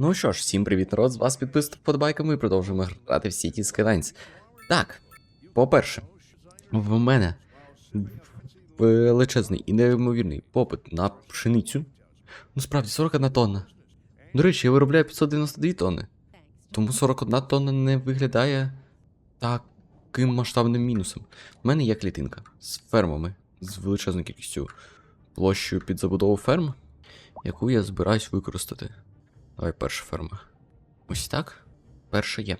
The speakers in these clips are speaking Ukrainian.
Ну що ж, всім привіт, народ, з вас підписано вподобайка, ми продовжуємо грати в City Skylines. Так, по-перше, в мене величезний і неймовірний попит на пшеницю. Ну справді, 41 тонна. До речі, я виробляю 592 тонни. Тому 41 тонна не виглядає таким масштабним мінусом. У мене є клітинка з фермами, з величезною кількістю площею під забудову ферм, яку я збираюсь використати. Давай перша ферма. Ось так. Перша є.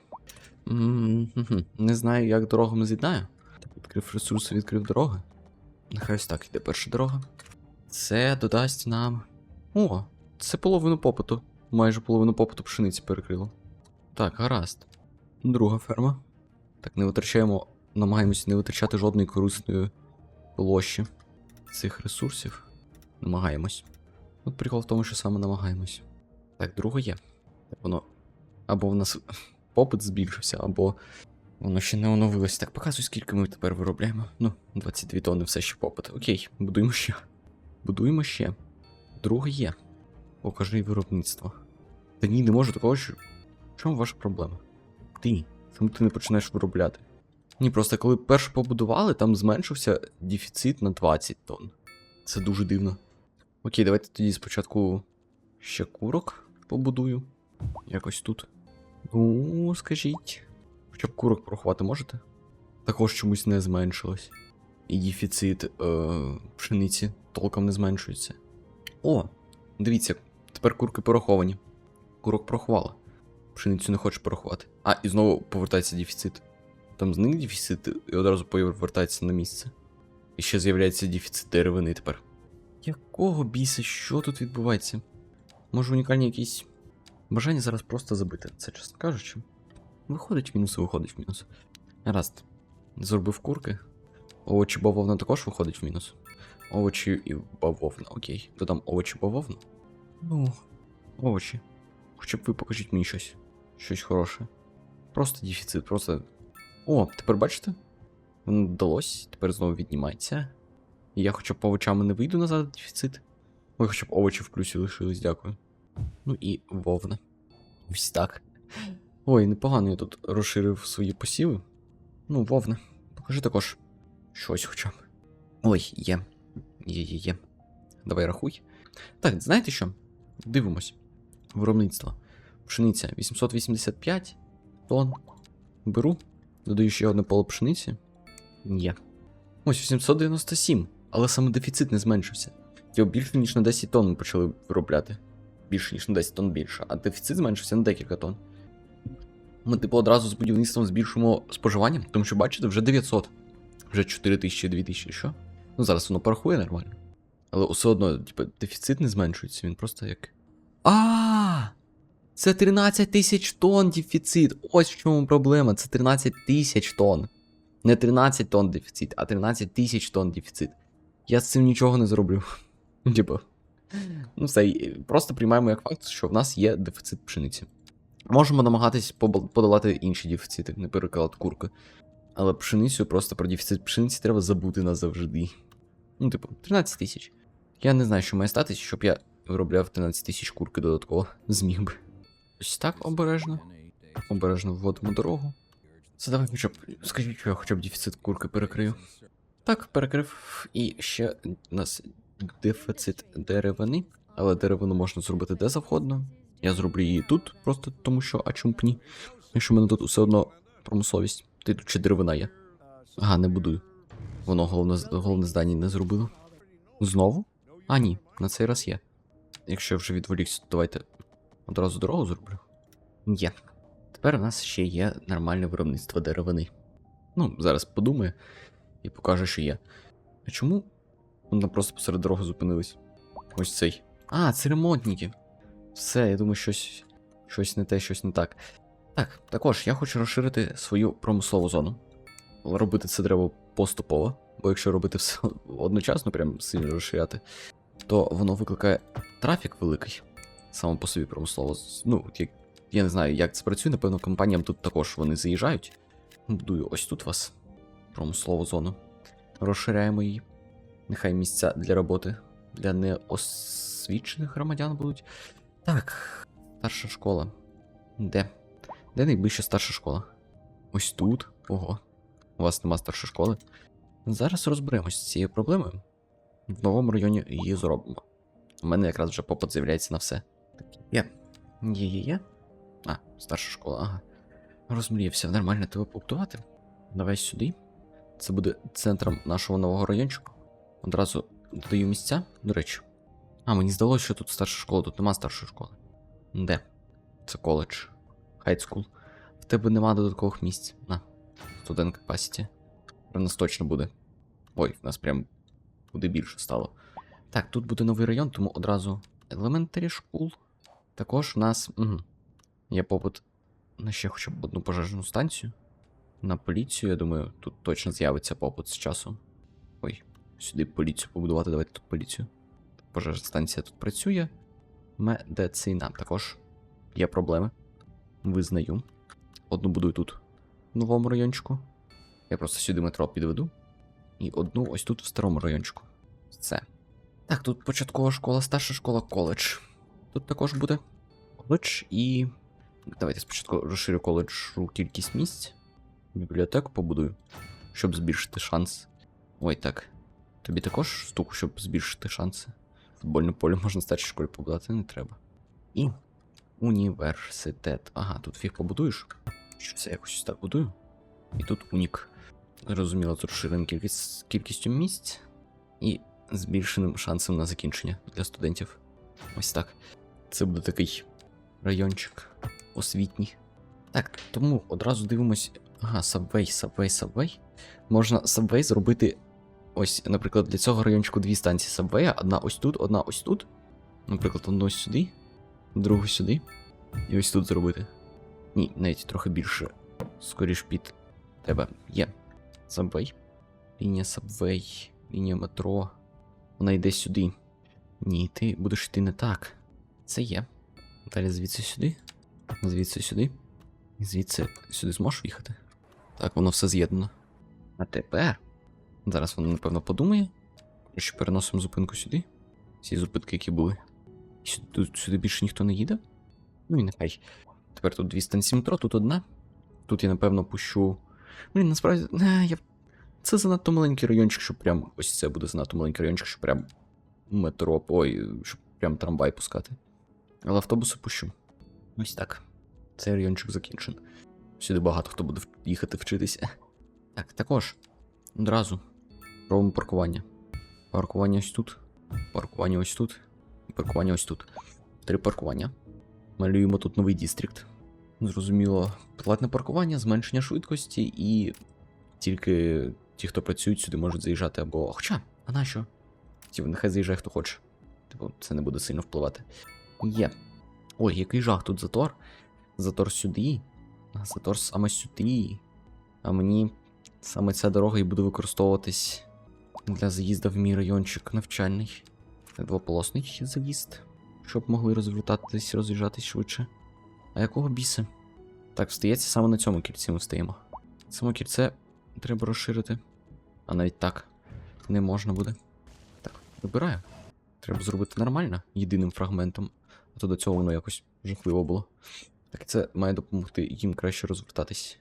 Не знаю, як дорогами з'єднаю. Відкрив ресурси, відкрив дороги. Нехай ось так йде перша дорога. Це додасть нам. О, це половину попиту. Майже половину попиту пшениці перекрило. Так, гаразд. Друга ферма. Так, не витрачаємо, намагаємося не витрачати жодної корисної площі цих ресурсів. Намагаємось. От прикол в тому, що саме намагаємось. Так, друге є. Так воно. Або в нас попит збільшився, або воно ще не оновилося. Так, показуй, скільки ми тепер виробляємо. Ну, 22 тонни все ще попит. Окей, будуємо ще. Будуємо ще. Друге є. Покажи виробництво. Та ні, не можу такого, що. В чому ваша проблема? Ти. Чому ти не починаєш виробляти? Ні, просто коли перше побудували, там зменшився дефіцит на 20 тонн. Це дуже дивно. Окей, давайте тоді спочатку ще курок побудую. Якось тут. Ну, скажіть. Хоча б курок порахувати можете? Також чомусь не зменшилось. І дефіцит е, пшениці толком не зменшується. О, дивіться, тепер курки пораховані. Курок порахувала. Пшеницю не хоче порахувати. А, і знову повертається дефіцит. Там зник дефіцит і одразу повертається на місце. І ще з'являється дефіцит деревини тепер. Якого біса, що тут відбувається? Може унікальні якісь бажання зараз просто забити, це чесно кажучи. Виходить мінус, і виходить в мінус. Гаразд. Зробив курки. Овочі бавовна також виходить в мінус. Овочі і бавовна, окей. Додам овочі бавовну. Ну, овочі. Хоча б ви покажіть мені щось. Щось хороше. Просто дефіцит, просто. О, тепер бачите? Воно вдалося, тепер знову віднімається. І я хоча б по овочам не вийду назад дефіцит. Ой, хоча б овочі в плюсі лишились, дякую. Ну і вовна. Ось так. Ой, непогано я тут розширив свої посіви. Ну, вовна. Покажи також щось хоча б. Ой, є. Є, є, є. Давай рахуй. Так, знаєте що? Дивимось. Виробництво. Пшениця 885 тонн. Беру. Додаю ще одне поле пшениці. Є. Ось 897. Але саме дефіцит не зменшився. Його більше, ніж на 10 тонн почали виробляти. Більше, ніж на 10 тонн більше, а дефіцит зменшився на декілька тонн. Ми, типу, одразу з будівництвом збільшуємо споживання, тому що, бачите, вже 900. Вже 4000, 2000, що? Ну, зараз воно порахує нормально. Але все одно, типу, дефіцит не зменшується, він просто як. А! Це 13 тисяч тонн дефіцит. Ось в чому проблема. Це 13 тисяч тонн. Не 13 тонн дефіцит, а 13 тисяч тонн дефіцит. Я з цим нічого не зроблю. Типу. Ну, все, просто приймаємо як факт, що в нас є дефіцит пшениці. Можемо намагатись подолати інші дефіцити, наприклад, курки. Але пшеницю просто про дефіцит пшениці треба забути назавжди. Ну, типу, 13 тисяч. Я не знаю, що має статись, щоб я виробляв 13 тисяч курки додатково. Зміг би. Ось так обережно. Обережно вводимо дорогу. Це давай хоча б. Скажіть, що я хоча б дефіцит курки перекрию. Так, перекрив. І ще у нас дефіцит деревини. Але деревину можна зробити де завгодно. Я зроблю її тут, просто тому що, а чому б ні? Якщо в мене тут все одно промисловість. Ти тут ще деревина є. Ага, не будую. Воно головне, головне здання не зробило. Знову? А, ні, на цей раз є. Якщо я вже відволікся, то давайте одразу дорогу зроблю. Є. Тепер у нас ще є нормальне виробництво деревини. Ну, зараз подумає і покаже, що є. А чому? Вона просто посеред дороги зупинилась. Ось цей. А, це ремонтники. Все, я думаю, щось, щось не те, щось не так. Так, також я хочу розширити свою промислову зону. Робити це треба поступово, бо якщо робити все одночасно, прям сильно розширяти, то воно викликає трафік великий. Саме по собі промислово. Ну, як, я не знаю, як це працює, напевно, компаніям тут також вони заїжджають. Будую ось тут вас промислову зону. Розширяємо її. Нехай місця для роботи для неосвічених громадян будуть. Так. Старша школа. Де? Де найближча старша школа? Ось тут. Ого. У вас нема старшої школи. Зараз розберемось з цією проблемою. В новому районі її зробимо. У мене якраз вже попит з'являється на все. Так, є. Є, є, є. А, старша школа, ага. Розмріявся, нормально тебе побудувати. Давай сюди. Це буде центром нашого нового райончику. Одразу додаю місця, до речі. А, мені здалося, що тут старша школа, тут нема старшої школи. Де? Це коледж. Хайтскул. В тебе нема додаткових місць. На. Студент capacity. У нас точно буде. Ой, в нас прям буде більше стало. Так, тут буде новий район, тому одразу Elementary School. Також у нас. Угу. Є попит на ще хоча б одну пожежну станцію. На поліцію, я думаю, тут точно з'явиться попит з часом. Ой, сюди поліцію побудувати, давайте тут поліцію. Пожежна станція тут працює. Медицина також є проблеми. Визнаю. Одну будую тут, в новому райончику. Я просто сюди метро підведу. І одну ось тут в старому райончику. Це. Так, тут початкова школа, старша школа, коледж. Тут також буде коледж і. Давайте спочатку розширю коледжу кількість місць. Бібліотеку побудую, щоб збільшити шанс. Ой, так. Тобі також штуку, щоб збільшити шанси. Футбольне поле можна старшій школі побудувати, не треба. І університет. Ага, тут фіг побудуєш. Що це якось так будую? І тут унік. Зрозуміло, з розширеним кількість, кількістю місць і збільшеним шансом на закінчення для студентів. Ось так. Це буде такий райончик освітній. Так, тому одразу дивимось. Ага, Subway, Subway, Subway. Можна Subway зробити. Ось, наприклад, для цього райончику дві станції Subway, одна ось тут, одна ось тут. Наприклад, одну ось сюди, другу сюди. І ось тут зробити. Ні, навіть трохи більше. Скоріш під тебе є. Subway. Лінія Subway, лінія метро. Вона йде сюди. Ні, ти будеш йти не так. Це є. Далі звідси сюди. Звідси сюди. І звідси сюди зможеш їхати. Так, воно все з'єднано. А тепер. Зараз воно, напевно, подумає. Що переносимо зупинку сюди. Всі зупинки, які були. Сюди, сюди більше ніхто не їде. Ну і нехай. Тепер тут дві станції метро, тут одна. Тут я, напевно, пущу. Блін, насправді. Не, я... Це занадто маленький райончик, щоб прям. Ось це буде занадто маленький райончик, щоб прям метро. Ой, щоб прям трамвай пускати. Але автобуси пущу. Ось так. Цей райончик закінчен. Сюди багато хто буде їхати вчитися. Так, також. Одразу. Робимо паркування. Паркування ось тут. Паркування ось тут. Паркування ось тут. Три паркування. Малюємо тут новий дістрикт. Зрозуміло, платне паркування, зменшення швидкості, і тільки ті, хто працюють, сюди можуть заїжджати або. Хоча, а на що? Типу, нехай заїжджає хто хоче. Типу, це не буде сильно впливати. Є. Ой, який жах тут затор. Затор сюди. Затор саме сюди. А мені саме ця дорога і буде використовуватись для заїзду в мій райончик навчальний. Двополосний заїзд, щоб могли розвертатись, роз'їжджатись швидше. А якого біса? Так, встається саме на цьому кільці ми встаємо. Само кільце треба розширити. А навіть так не можна буде. Так, вибираю. Треба зробити нормально, єдиним фрагментом. А то до цього воно якось жахливо було. Так це має допомогти їм краще розвертатись.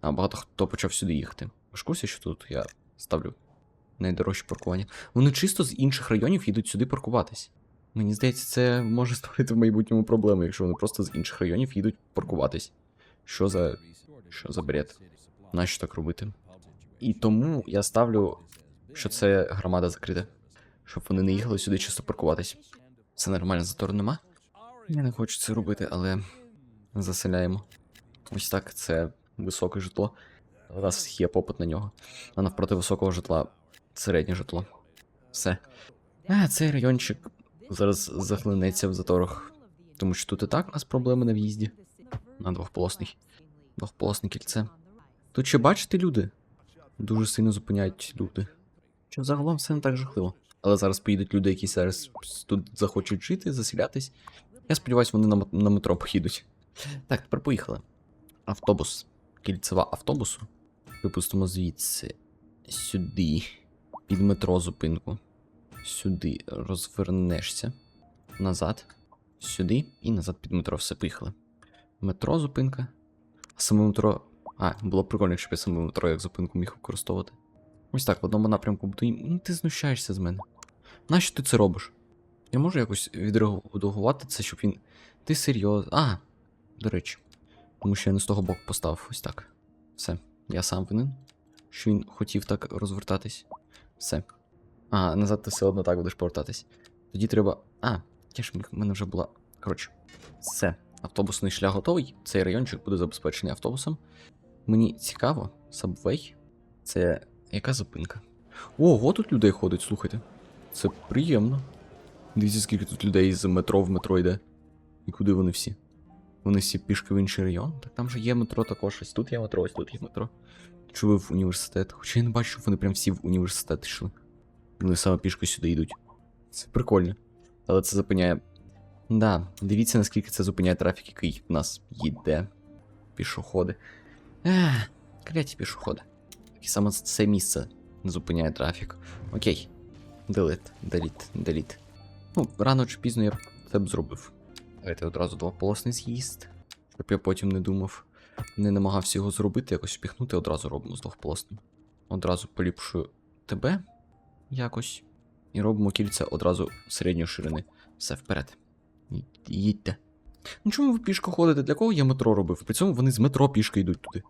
А багато хто почав сюди їхати. Ви ж курсі, що тут я ставлю найдорожче паркування. Вони чисто з інших районів їдуть сюди паркуватись. Мені здається, це може створити в майбутньому проблеми, якщо вони просто з інших районів їдуть паркуватись. Що за. Що за бред? Нащо так робити? І тому я ставлю, що це громада закрита. Щоб вони не їхали сюди чисто паркуватись. Це нормально, затору нема. Я не хочу це робити, але заселяємо. Ось так, це високе житло. У нас є попит на нього. А навпроти високого житла середнє житло. Все. А, цей райончик зараз захлинеться в заторах. Тому що тут і так у нас проблеми на в'їзді. На двохполосний. Двохполосне кільце. Тут ще бачите люди? Дуже сильно зупиняють люди. Що загалом все не так жахливо. Але зараз поїдуть люди, які зараз тут захочуть жити, заселятись. Я сподіваюся, вони на, на метро поїдуть. Так, тепер поїхали. Автобус. Кільцева автобусу. Випустимо звідси. Сюди. Під метро зупинку. Сюди розвернешся. Назад. сюди і назад під метро. Все, поїхали. Метро зупинка. Саме метро. А, було б прикольно, якщо б я саме метро як зупинку міг використовувати. Ось так, в одному напрямку буду. Ну ти знущаєшся з мене. Нащо ти це робиш? Я можу якось відреагувати це, щоб він. Ти серйозно. А, до речі. Тому що я не з того боку поставив. Ось так. Все. Я сам винен. Що він хотів так розвертатись. Все. А, назад ти все одно так будеш повертатись. Тоді треба. А, я ж в мене вже була. Коротше, все. Автобусний шлях готовий. Цей райончик буде забезпечений автобусом. Мені цікаво, Subway. Це яка зупинка? Ого, тут людей ходить, слухайте. Це приємно. Дивіться, скільки тут людей з метро в метро йде. І куди вони всі? Вони всі пішки в інший район? Так там же є метро також. Ось тут є метро, ось тут є метро. Чи ви в університет? Хоча я не бачу, вони прям всі в університет йшли. Вони саме пішки сюди йдуть. Це прикольно. Але це зупиняє. Да, дивіться, наскільки це зупиняє трафік, який в нас їде. Пішоходи. Ех, кляті пішоходи. І саме це місце зупиняє трафік. Окей. Делет, деліт, деліт. Ну, рано чи пізно я це б зробив. Давайте одразу двополосний з'їзд. Щоб я потім не думав, не намагався його зробити, якось впіхнути, одразу робимо з двохполосним. Одразу поліпшую тебе якось. І робимо кільця одразу середньої ширини. Все вперед. Їдьте. Ну чому ви пішко ходите? Для кого я метро робив? При цьому вони з метро пішки йдуть туди.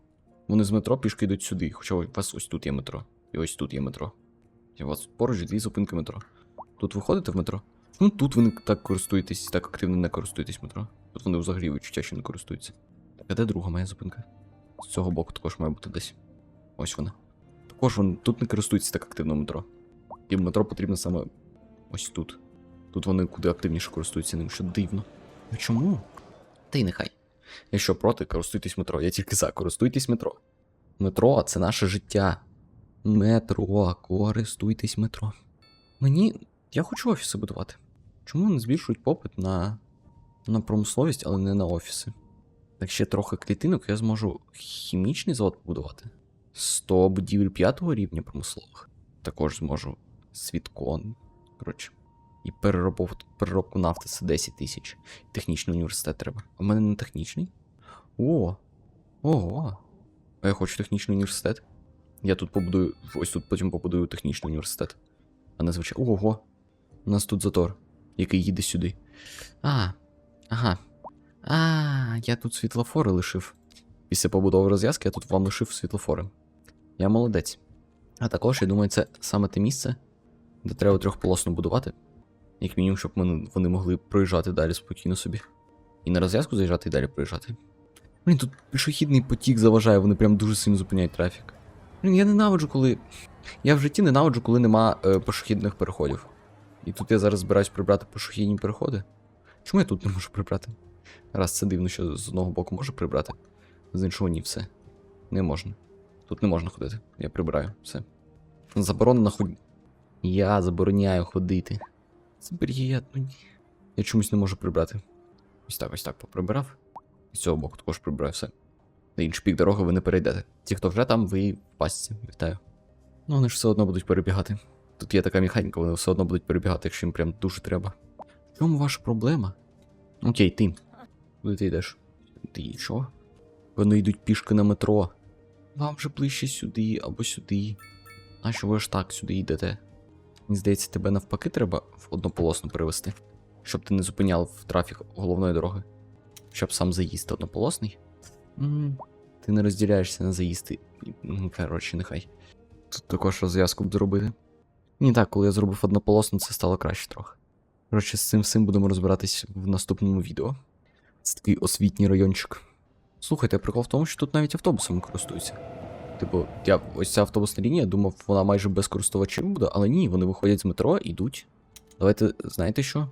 Вони з метро пішки йдуть сюди. Хоча у вас ось тут є метро. І ось тут є метро. І у вас поруч дві зупинки метро. Тут ви ходите в метро? Ну тут ви так користуєтесь, так активно не користуєтесь метро. Тут вони взагалі відчуття, що не користуються. А де друга моя зупинка? З цього боку також має бути десь. Ось вона. Також вони тут не користуються так активно метро. І метро потрібно саме ось тут. Тут вони куди активніше користуються ним, що дивно. Ну чому? Та й нехай. Якщо проти, користуйтесь метро. Я тільки за, користуйтесь метро. Метро це наше життя. Метро, користуйтесь метро. Мені. Я хочу офіси будувати. Чому не збільшують попит на, на промисловість, але не на офіси? Так ще трохи клітинок я зможу хімічний завод побудувати. 100 будівель п'ятого рівня промислових. Також зможу світкон. Коротше. І переробов, переробку нафти це 10 тисяч. Технічний університет треба. А в мене не технічний? О! Ого! А я хочу технічний університет. Я тут побудую. Ось тут потім побудую технічний університет. А не звичайно. Ого! У нас тут затор, який їде сюди. А, ага. А, я тут світлофори лишив. Після побудови розв'язки я тут вам лишив світлофори. Я молодець. А також, я думаю, це саме те місце, де треба трьохполосно будувати. Як мінімум, щоб вони, вони могли проїжджати далі спокійно собі. І на розв'язку заїжджати і далі проїжджати. Блін, тут пішохідний потік заважає, вони прям дуже сильно зупиняють трафік. Блін, я ненавиджу, коли. Я в житті ненавиджу, коли нема е, пішохідних переходів. І тут я зараз збираюсь прибрати пішохідні переходи. Чому я тут не можу прибрати? Раз це дивно, що з одного боку можу прибрати, з іншого ні, все. Не можна. Тут не можна ходити. Я прибираю, все. Заборонено ходити. Я забороняю ходити. Це ну. Я чомусь не можу прибрати. Ось так, ось так поприбирав. І з цього боку також прибираю все. На інший бік дороги ви не перейдете. Ті, хто вже там, ви в пастці. Вітаю. Ну, вони ж все одно будуть перебігати. Тут є така механіка, вони все одно будуть перебігати, якщо їм прям дуже треба. В чому ваша проблема? Окей, ти. Куди ти йдеш? Ти що? Вони йдуть пішки на метро. Вам же ближче сюди або сюди. А що ви ж так сюди йдете? Мені здається, тебе навпаки треба в однополосно перевести, щоб ти не зупиняв трафік головної дороги. Щоб сам заїзд однополосний. м ти не розділяєшся на заїзди. Коротше, нехай. Тут також розв'язку б зробити. Ні, так, коли я зробив однополосно, це стало краще трохи. Коротше, з цим всім будемо розбиратись в наступному відео. Це такий освітній райончик. Слухайте, прикол в тому, що тут навіть автобусами користуються. Типу, я ось ця автобусна лінія, думав, вона майже без користувачів буде, але ні, вони виходять з метро і йдуть. Давайте, знаєте що?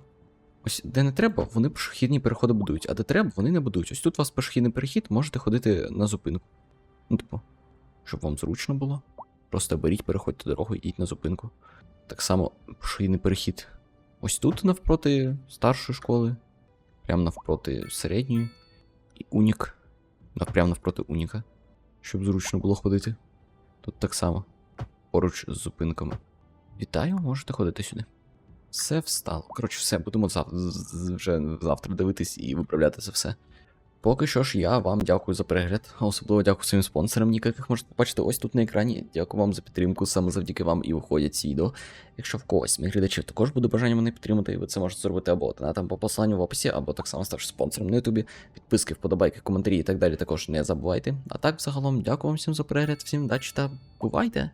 Ось де не треба, вони пішохідні переходи будують, а де треба, вони не будують. Ось тут у вас пішохідний перехід, можете ходити на зупинку. Ну, типу, щоб вам зручно було. Просто беріть, переходьте дорогу, йдіть на зупинку. Так само пішохідний перехід. Ось тут навпроти старшої школи, прямо навпроти середньої. І унік. Прямо навпроти уніка. Щоб зручно було ходити. Тут так само. Поруч з зупинками. Вітаю, можете ходити сюди. Все встало. Коротше, все, будемо зав- вже завтра дивитись і виправляти це все. Поки що ж, я вам дякую за перегляд, особливо дякую своїм спонсорам, яких можете побачити ось тут на екрані. Дякую вам за підтримку, саме завдяки вам і виходять ці відео. Якщо в когось моїх глядачів також буде бажання мене підтримати, ви це можете зробити або там по посиланню в описі, або так само ставши спонсором на Ютубі. Підписки, вподобайки, коментарі і так далі також не забувайте. А так, загалом, дякую вам всім за перегляд, всім удачі та бувайте!